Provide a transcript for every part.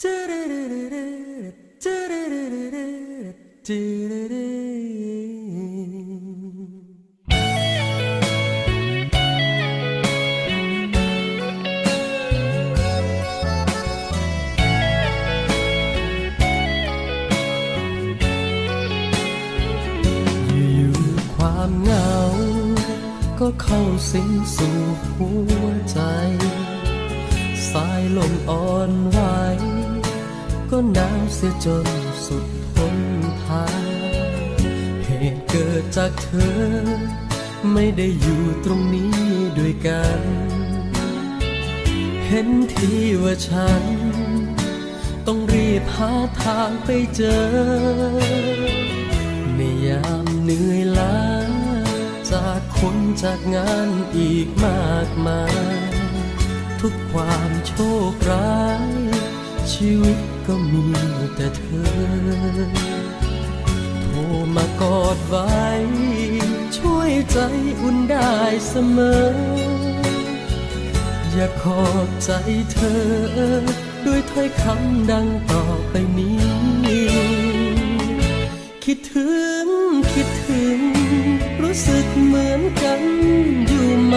อยู่ๆความเหงา ก็เข้าสิงสู่หัวใจ สายลมอ่อนไหว ก็หนาวเสียจนสุดทนทานเหตุเกิดจากเธอ ไม่ได้อยู่ตรงนี้ด้วยกัน เห็นทีว่าฉัน ต้องรีบหาทางไปเจอ ในยามเหนื่อยล้าจากคนจากงานอีกมากมาย ทุกความโชคร้าย ชีวิต ก็มีแต่เธอ โทรมากอดไว้ ช่วยใจอุ่นได้เสมอ อยากขอบใจเธอ ด้วยถ้อยคำดังต่อไปนี้ คิดถึง คิดถึง รู้สึกเหมือนกันอยู่ไหม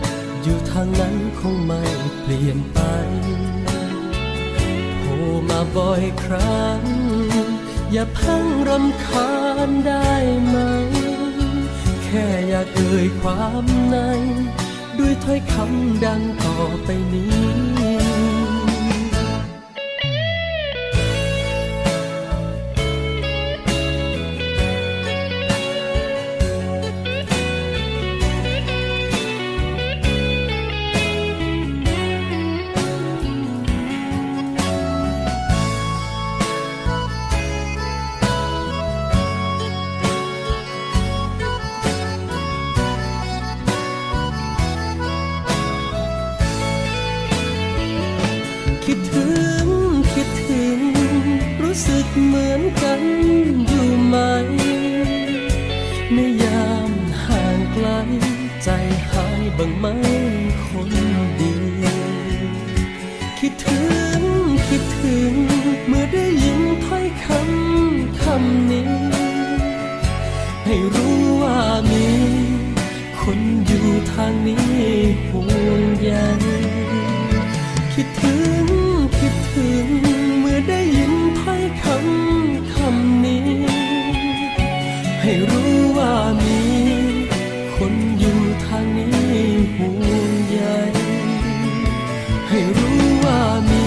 อยู่ทางนั้นคงไม่เปลี่ยนไปโทรมาบ่อยครั้ง อย่าพังรำคาญได้ไหม แค่อยากเอ่ยความใน ด้วยถ้อยคำดังต่อไปนี้ อนกันอยู่ไหม ในยามห่างไกล ใจหายบ้างไหมคนดีคิดถึงคิดถึง เมื่อได้ยินถ้อยคำคำนี้ ให้รู้ว่ามี คนอยู่ทางนี้ห่วงใยคิดถึง ให้รู้ว่ามี คนอยู่ทางนี้ห่วงใยให้รู้ว่ามี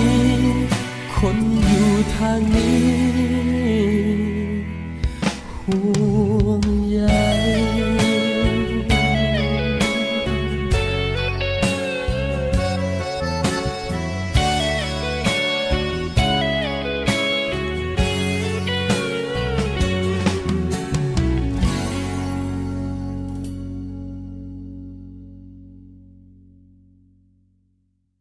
คนอยู่ทางนี้